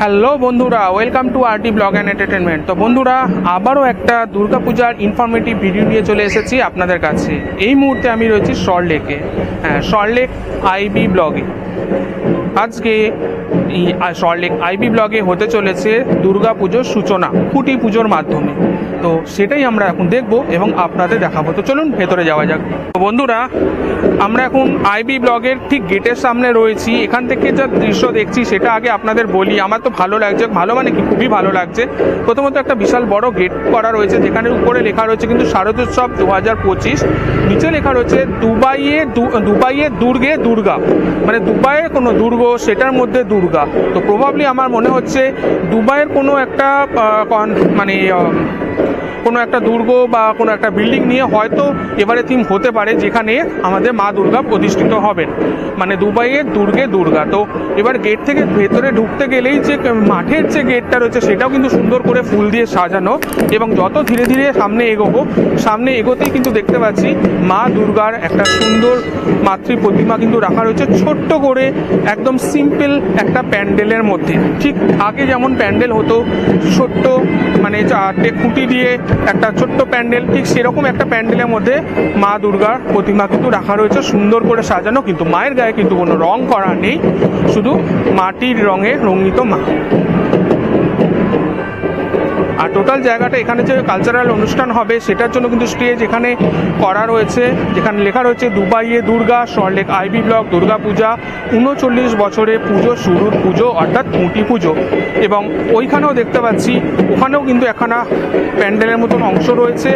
Hello বন্ধুরা, welcome to RT blog and entertainment তো বন্ধুরা, আবারও একটা দুর্গাপূজার ইনফরমেটিভ ভিডিও নিয়ে চলে এসেছি আপনাদের কাছে। এই মুহূর্তে আমি রয়েছি সল্টলেকে হ্যাঁ সল্টলেক আইবি ব্লগে। আজকে সল্টলেক আইবি ব্লগে হতে চলেছে দুর্গাপুজোর সূচনা, খুঁটি পুজোর মাধ্যমে। তো সেটাই আমরা এখন দেখব এবং আপনাদের দেখাবো। তো চলুন, ভেতরে যাওয়া যাক। তো বন্ধুরা, আমরা এখন আইবি ব্লগের ঠিক গেটের সামনে রয়েছি। এখান থেকে যা দৃশ্য দেখছি, সেটা আগে আপনাদের বলি। আমার তো ভালো লাগছে, ভালো মানে কি, খুবই ভালো লাগছে। প্রথমত একটা বিশাল বড় গেট করা রয়েছে, যেখানে উপরে লেখা রয়েছে কিন্তু শারদোৎসব দু হাজার পঁচিশ। নিচে লেখা রয়েছে, দুবাইয়ে দুবাইয়ে দুর্গে দুর্গা। মানে দুবাইয়ে কোনো দুর্গ সেটার মধ্যে দুর্গা। তো প্রভাবলি আমার মনে হচ্ছে দুবাইয়ের কোনো একটা মানে কোনো একটা দুর্গ বা কোনো একটা বিল্ডিং নিয়ে হয়তো এবারে থিম হতে পারে, যেখানে আমাদের মা দুর্গা প্রতিষ্ঠিত হবেন। মানে দুবাইয়ের দুর্গে দুর্গা। তো এবার গেট থেকে ভেতরে ঢুকতে গেলেই যে মাঠের যে গেটটা রয়েছে, সেটাও কিন্তু সুন্দর করে ফুল দিয়ে সাজানো এবং যত ধীরে ধীরে সামনে এগোবো, সামনে এগোতেই কিন্তু দেখতে পাচ্ছি মা দুর্গার একটা সুন্দর মাতৃ প্রতিমা কিন্তু রাখা রয়েছে, ছোট্ট করে একদম সিম্পল একটা প্যান্ডেলের মধ্যে। ঠিক আগে যেমন প্যান্ডেল হতো, ছোট্ট মানে চারটে খুঁটি দিয়ে একটা ছোট্ট প্যান্ডেল, ঠিক সেরকম একটা প্যান্ডেলের মধ্যে মা দুর্গার প্রতিমা কিন্তু রাখা রয়েছে, সুন্দর করে সাজানো, কিন্তু মায়ের গায়ে কিন্তু কোনো রং করা নেই, শুধু মাটির রঙে রঙিত মা। আর টোটাল জায়গাটা এখানে যে কালচারাল অনুষ্ঠান হবে, সেটার জন্য কিন্তু স্টেজ এখানে করা রয়েছে, যেখানে লেখা রয়েছে দুবাইয়ে দুর্গা সল্টলেক আইবি ব্লক দুর্গা পূজা উনচল্লিশ বছরে পুজো শুরুর পুজো অর্থাৎ খুঁটি পুজো। এবং ওইখানেও দেখতে পাচ্ছি, ওখানেও কিন্তু একখানা প্যান্ডেলের মতন অংশ রয়েছে,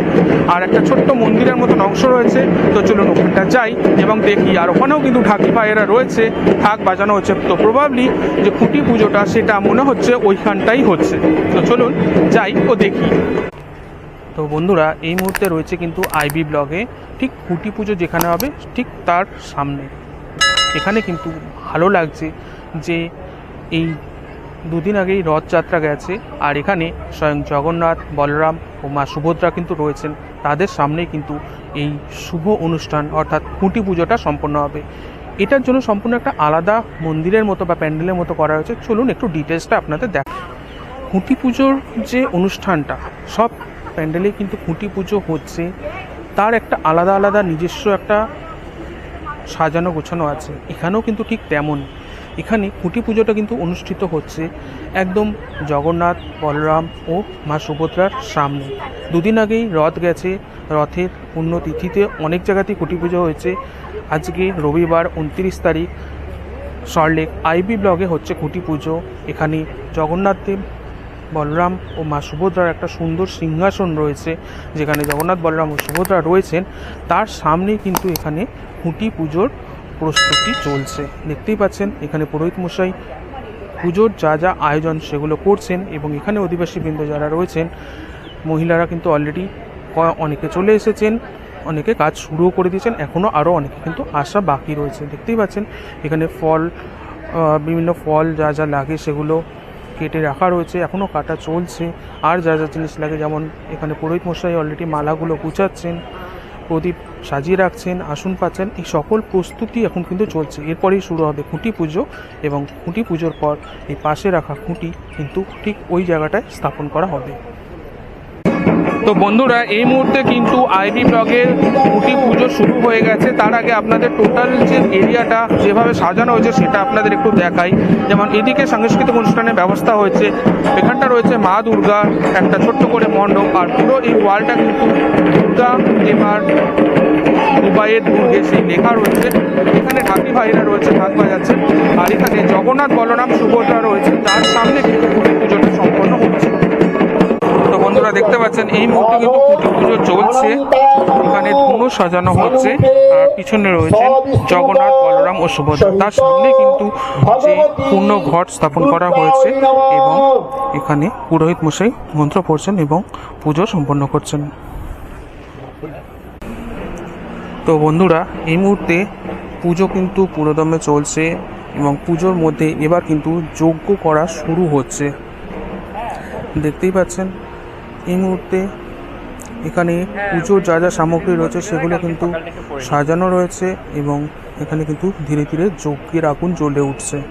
আর একটা ছোট্ট মন্দিরের মতন অংশ রয়েছে। তো চলুন ওখানটা যাই এবং দেখি। আর ওখানেও কিন্তু ঢাকি ভাইয়েরা রয়েছে, ঢাক বাজানো হচ্ছে। তো প্রবাবলি যে খুঁটি পুজোটা, সেটা মনে হচ্ছে ওইখানটাই হচ্ছে। তো চলুন যাই। ও দেখি। তো বন্ধুরা, এই মুহূর্তে রয়েছে কিন্তু আইবি ব্লগে ঠিক খুঁটি পুজো যেখানে হবে ঠিক তার সামনে। এখানে কিন্তু ভালো লাগছে যে এই দুদিন আগেই রথযাত্রা গেছে আর এখানে স্বয়ং জগন্নাথ, বলরাম ও মা সুভদ্রা কিন্তু রয়েছেন। তাদের সামনেই কিন্তু এই শুভ অনুষ্ঠান অর্থাৎ খুঁটি পুজোটা সম্পন্ন হবে। এটার জন্য সম্পূর্ণ একটা আলাদা মন্দিরের মতো বা প্যান্ডেলের মতো করা হয়েছে। চলুন একটু ডিটেলসটা আপনাদের দেখ খুঁটি পুজোর যে অনুষ্ঠানটা, সব প্যান্ডেলে কিন্তু খুঁটি পুজো হচ্ছে। তার একটা আলাদা আলাদা নিজস্ব একটা সাজানো গোছানো আছে। এখানেও কিন্তু ঠিক তেমন। এখানে খুঁটি পুজোটা কিন্তু অনুষ্ঠিত হচ্ছে একদম জগন্নাথ, বলরাম ও মা সুভদ্রার সামনে। দুদিন আগেই রথ গেছে। রথের পুণ্যতিথিতে অনেক জায়গাতেই খুঁটি পুজো হয়েছে। আজকে রবিবার উনত্রিশ তারিখ, সল্টলেক আইবি ব্লগে হচ্ছে খুঁটি পুজো। এখানে জগন্নাথ দেব বলরাম ও মা সুভদ্রার একটা সুন্দর সিংহাসন রয়েছে, যেখানে জগন্নাথ বলরাম ও সুভদ্রা রয়েছেন। তার সামনেই কিন্তু এখানে খুঁটি পুজোর প্রস্তুতি চলছে। দেখতেই পাচ্ছেন, এখানে পুরোহিত মশাই পুজোর যা যা আয়োজন সেগুলো করছেন এবং এখানে অধিবাসীবৃন্দ যারা রয়েছেন, মহিলারা কিন্তু অলরেডি অনেকে চলে এসেছেন, অনেকে কাজ শুরুও করে দিয়েছেন এখনও আরও অনেকে কিন্তু আসা বাকি রয়েছে। দেখতেই পাচ্ছেন, এখানে ফল বিভিন্ন ফল যা যা লাগে সেগুলো কেটে রাখা রয়েছে এখনও কাটা চলছে। আর যা যা জিনিস লাগে, যেমন এখানে পুরোহিত মশাই অলরেডি মালাগুলো গুছাচ্ছেন, প্রদীপ সাজিয়ে রাখছেন, আসন পাচ্ছেন, এই সকল প্রস্তুতি এখন কিন্তু চলছে। এরপরেই শুরু হবে খুঁটি পুজো এবং খুঁটি পুজোর পর এই পাশে রাখা খুঁটি কিন্তু ঠিক ওই জায়গাটায় স্থাপন করা হবে। তো বন্ধুরা, এই মুহূর্তে কিন্তু আইবি ব্লগের খুঁটি পুজো শুরু হয়ে গেছে। তার আগে আপনাদের টোটাল যে এরিয়াটা যেভাবে সাজানো হয়েছে সেটা আপনাদের একটু দেখাই। যেমন এদিকে সাংস্কৃতিক অনুষ্ঠানের ব্যবস্থা হয়েছে। এখানটা রয়েছে মা দুর্গা, একটা ছোট্ট করে মণ্ডপ, আর পুরো এই ওয়ালটা কিন্তু দুর্গা, এবার দুবাইয়ের দুর্গে সেই লেখা রয়েছে। এখানে ঢাকি ভাইরা রয়েছে ঢাক বাজাচ্ছে আর এখানে জগন্নাথ বলরাম সুভদ্রা রয়েছে। তার সামনে কিন্তু পুজোটা সম্পন্ন পাচ্ছেন, এই মুহূর্তে কিন্তু খুঁটি পুজো চলছে। এখানে ধনু সাজানো হচ্ছে, আর পিছনে রয়েছে জগন্নাথ, বলরাম ও সুভদ্রা। তার সামনে কিন্তু যে পূর্ণ ঘট স্থাপন করা হয়েছে এবং এখানে পুরোহিত মশাই মন্ত্র পড়ছেন এবং পুজো সম্পন্ন করছেন। তো বন্ধুরা, এই মুহূর্তে পুজো কিন্তু পুরোদমে চলছে এবং পুজোর মধ্যে এবার কিন্তু যজ্ঞ করা শুরু হচ্ছে। দেখতেই পাচ্ছেন এই মুহূর্তে এখানে পুজোর যা যা সামগ্রী রয়েছে সেগুলো কিন্তু সাজানো রয়েছে এবং এখানে কিন্তু ধীরে ধীরে যজ্ঞের আগুন জ্বলে উঠছে।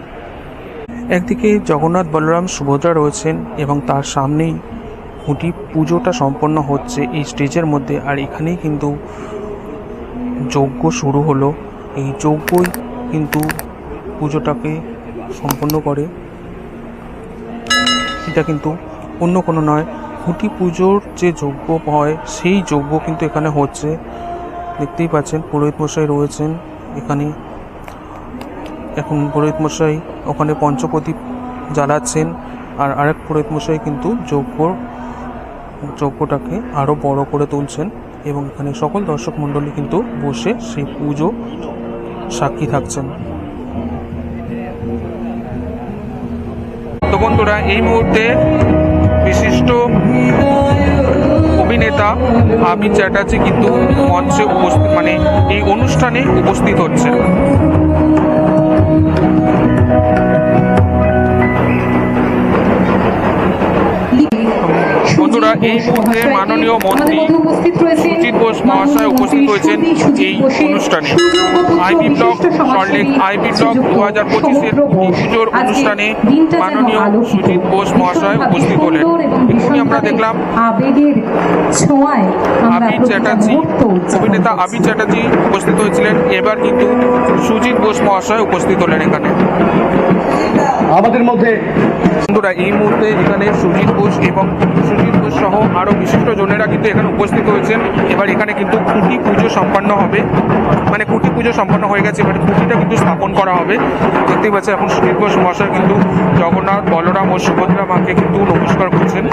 একদিকে জগন্নাথ বলরাম সুভদ্রা রয়েছেন এবং তার সামনেই খুঁটি পুজোটা সম্পন্ন হচ্ছে এই স্টেজের মধ্যে আর এখানেই কিন্তু যজ্ঞ শুরু হলো। এই যজ্ঞই কিন্তু পুজোটাকে সম্পন্ন করে। এটা কিন্তু অন্য কোনো নয় খুঁটি পুজোর যে যজ্ঞ হয়, সেই যজ্ঞ কিন্তু এখানে হচ্ছে। দেখতেই পাচ্ছেন, পুরোহিত মশাই রয়েছেন এখানে। এখন পুরোহিত মশাই ওখানে পঞ্চপ্রদীপ জ্বালাচ্ছেন আর আরেক পুরোহিত মশাই কিন্তু যজ্ঞ, যজ্ঞটাকে আরও বড় করে তুলছেন এবং এখানে সকল দর্শক মণ্ডলী কিন্তু বসে সেই পুজো সাক্ষী থাকছেন। তো বন্ধুরা, এই মুহূর্তে বিশিষ্ট অভিনেতা আবি চ্যাটার্জি কিন্তু মঞ্চে উপস্থিত মানে এই অনুষ্ঠানে উপস্থিত হচ্ছেন। এই মুহূর্তে মাননীয় মন্ত্রী সুজিত বোস মহাশয় উপস্থিত হয়েছেন এই অনুষ্ঠানে। IB block Salt Lake IB block দু হাজার পঁচিশের পুজোর অনুষ্ঠানে মাননীয় সুজিত বোস মহাশয় উপস্থিত হলেন। এক্ষুনি আমরা দেখলাম আবির চ্যাটার্জি অভিনেতা আবির চ্যাটার্জি উপস্থিত হয়েছিলেন। এবার কিন্তু সুজিত বোস মহাশয় উপস্থিত হলেন এখানে। আমাদের মধ্যে বন্ধুরা, এই মুহূর্তে এখানে সুজিত ঘোষ এবং সুজিত ঘোষ সহ আরও বিশিষ্ট জনেরা কিন্তু এখানে উপস্থিত হয়েছেন। এবার এখানে কিন্তু খুঁটি পুজো সম্পন্ন হবে। মানে খুঁটি পুজো সম্পন্ন হয়ে গেছে, এবার খুঁটিটা কিন্তু স্থাপন করা হবে। দেখতেই পাচ্ছি এখন সুজিত ঘোষ মহাশয় কিন্তু জগন্নাথ, বলরাম ও সুভদ্রা মাকে কিন্তু নমস্কার করছেন।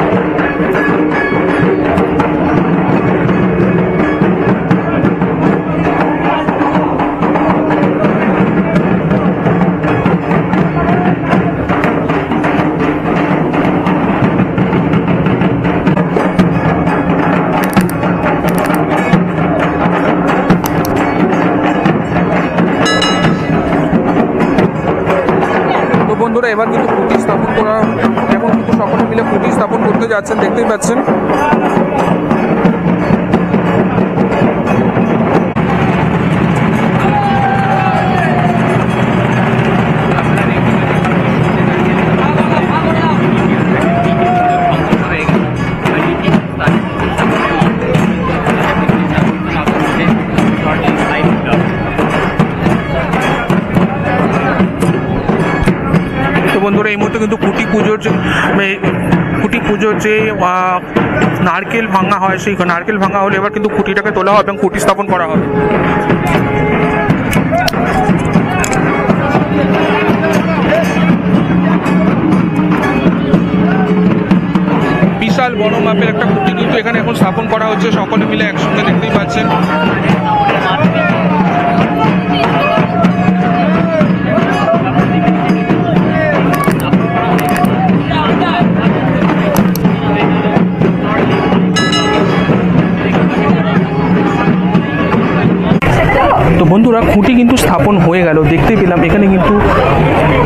খুঁটি স্থাপন করতে যাচ্ছেন দেখতেই পাচ্ছেন। বন্ধুরা, এই মুহূর্তে কিন্তু খুঁটি পুজোর যে খুঁটি পুজোর যে নারকেল ভাঙা হয়, সেই নারকেল ভাঙা হলে এবার কিন্তু খুঁটিটাকে তোলা হবে এবং খুঁটি স্থাপন করা হবে। বিশাল বড় মাপের একটা খুঁটি কিন্তু এখানে এখন স্থাপন করা হচ্ছে। সকলে মিলে একসঙ্গে দেখতেই পাচ্ছেন। খুঁটি কিন্তু স্থাপন হয়ে গেল। দেখতে পেলাম এখানে কিন্তু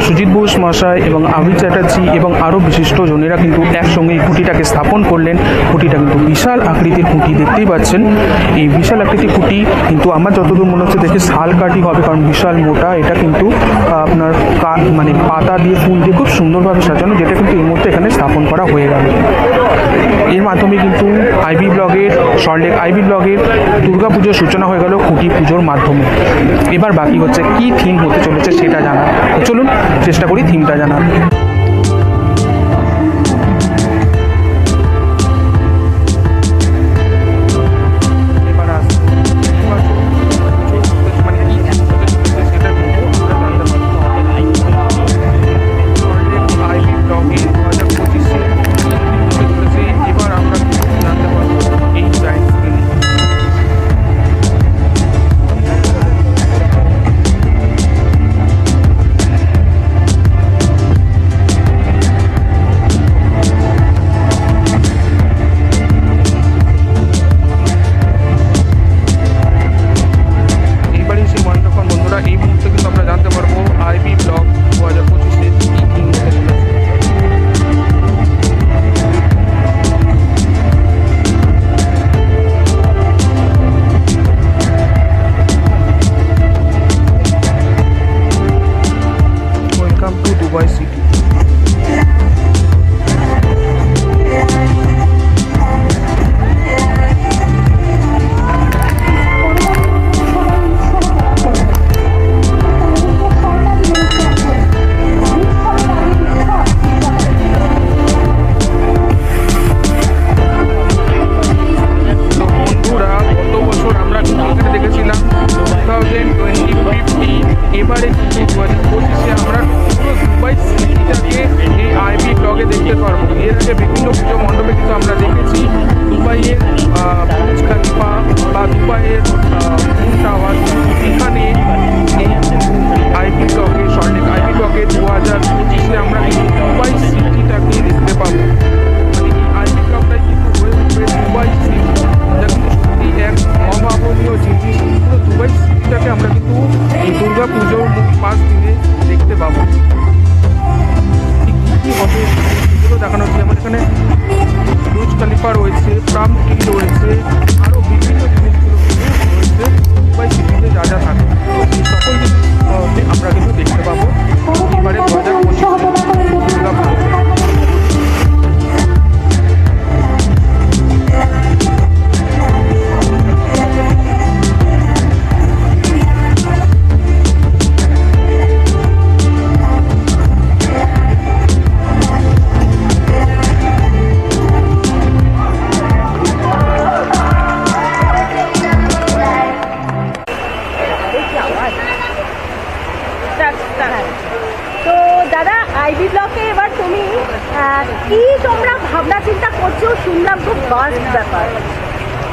সুজিত বোস মশাই এবং আবির চ্যাটার্জি এবং আরও বিশিষ্ট জনেরা কিন্তু একসঙ্গে এই খুঁটিটাকে স্থাপন করলেন। খুঁটিটা কিন্তু বিশাল আকৃতির খুঁটি দেখতেই পাচ্ছেন? এই বিশাল আকৃতির খুঁটি কিন্তু আমার যতদূর মনে হচ্ছে দেখে শাল কাঠি হবে, কারণ বিশাল মোটা। এটা কিন্তু আপনার মানে পাতা দিয়ে ফুল দিয়ে খুব সুন্দরভাবে সাজানো, যেটা কিন্তু এই মুহূর্তে এখানে স্থাপন করা হয়ে গেল। এর মাধ্যমে কিন্তু আইবি ব্লগের, সল্টলেক আইবি ব্লগের দুর্গাপুজোর সূচনা হয়ে গেল খুঁটি পুজোর মাধ্যমে। এবার বাকি হচ্ছে কি থিম হতে চলেছে সেটা জানা চলুন চেষ্টা করি থিমটা জানার।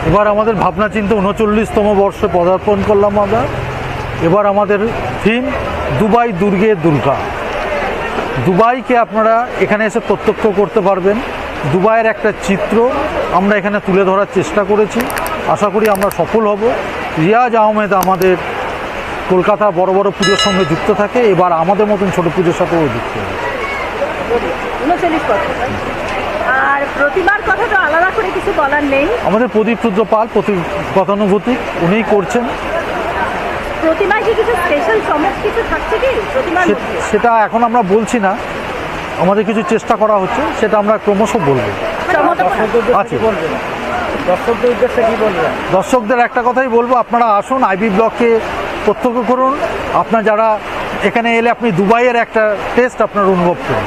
এবার আমাদের ভাবনা চিন্তা উনচল্লিশতম বর্ষে পদার্পণ করলাম আমরা। এবার আমাদের থিম, দুবাই দুর্গে দুর্গা। দুবাইকে আপনারা এখানে এসে প্রত্যক্ষ করতে পারবেন। দুবাইয়ের একটা চিত্র আমরা এখানে তুলে ধরার চেষ্টা করেছি। আশা করি আমরা সফল হব। রিয়াজ আহমেদ আমাদের কলকাতা বড় বড় পুজোর সঙ্গে যুক্ত থাকে। এবার আমাদের মতন ছোট পুজোর সাথেও যুক্ত হবে প্রতিমার কথা তো আলাদা করে কিছু বলার নেই। আমাদের প্রদীপ রুদ্র পাল প্রতি গতানুগতিক উনিই করছেন। প্রতিমায় কি কিছু স্পেশাল চমক কিছু থাকছে কি প্রতিমার সেটা এখন আমরা বলছি না। আমাদের কিছু চেষ্টা করা হচ্ছে সেটা আমরা ক্রমশ বলব। আছে দর্শকদের একটা কথাই বলব আপনারা আসুন আইবি ব্লককে প্রত্যক্ষ করুন। আপনার যারা এখানে এলে আপনি দুবাইয়ের একটা টেস্ট আপনার অনুভব করুন।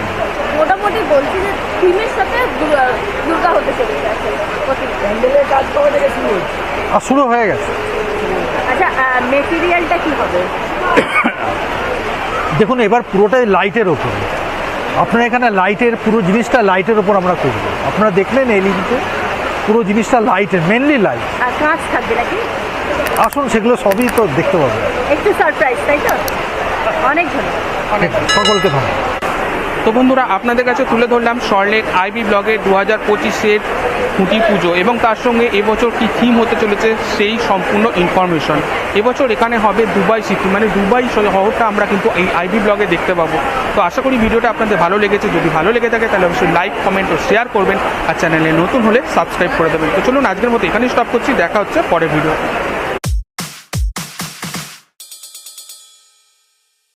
মোটামুটি বলছি যে থিমের সাথে দুর্গা- দুর্গা হতে চলেছে প্যান্ডেলের কাজ কবে থেকে শুরু আর শুরু হয়ে গেছে। আচ্ছা মেটেরিয়ালটা কি হবে? দেখুন এবার পুরোটাই লাইটের ওপর আপনার এখানে লাইটের পুরো জিনিসটা লাইটের ওপর আমরা করব। আপনারা দেখলেন এলইডিতে পুরো জিনিসটা লাইটের মেনলি লাইট কাঁচ থাকবে নাকি? আসুন সেগুলো সবই তো দেখতে পাবেন। একটু সারপ্রাইজ তাই তো? অনেক ধন্যবাদ। সকলকে ধন্যবাদ। তো বন্ধুরা, আপনাদের কাছে তুলে ধরলাম সরলেক আইবি ব্লগের দু হাজার পঁচিশের খুঁটি পুজো এবং তার সঙ্গে এবছর কি থিম হতে চলেছে সেই সম্পূর্ণ ইনফরমেশন এবছর এখানে হবে দুবাই সিটি মানে দুবাই শহরটা আমরা কিন্তু এই আইবি ব্লগে দেখতে পাবো। তো আশা করি ভিডিওটা আপনাদের ভালো লেগেছে। যদি ভালো লেগে থাকে, তাহলে অবশ্যই লাইক কমেন্ট ও শেয়ার করবেন। আর চ্যানেলে নতুন হলে সাবস্ক্রাইব করে দেবেন। তো চলুন, আজকের মতো এখানেই স্টপ করছি। দেখা হচ্ছে পরের ভিডিও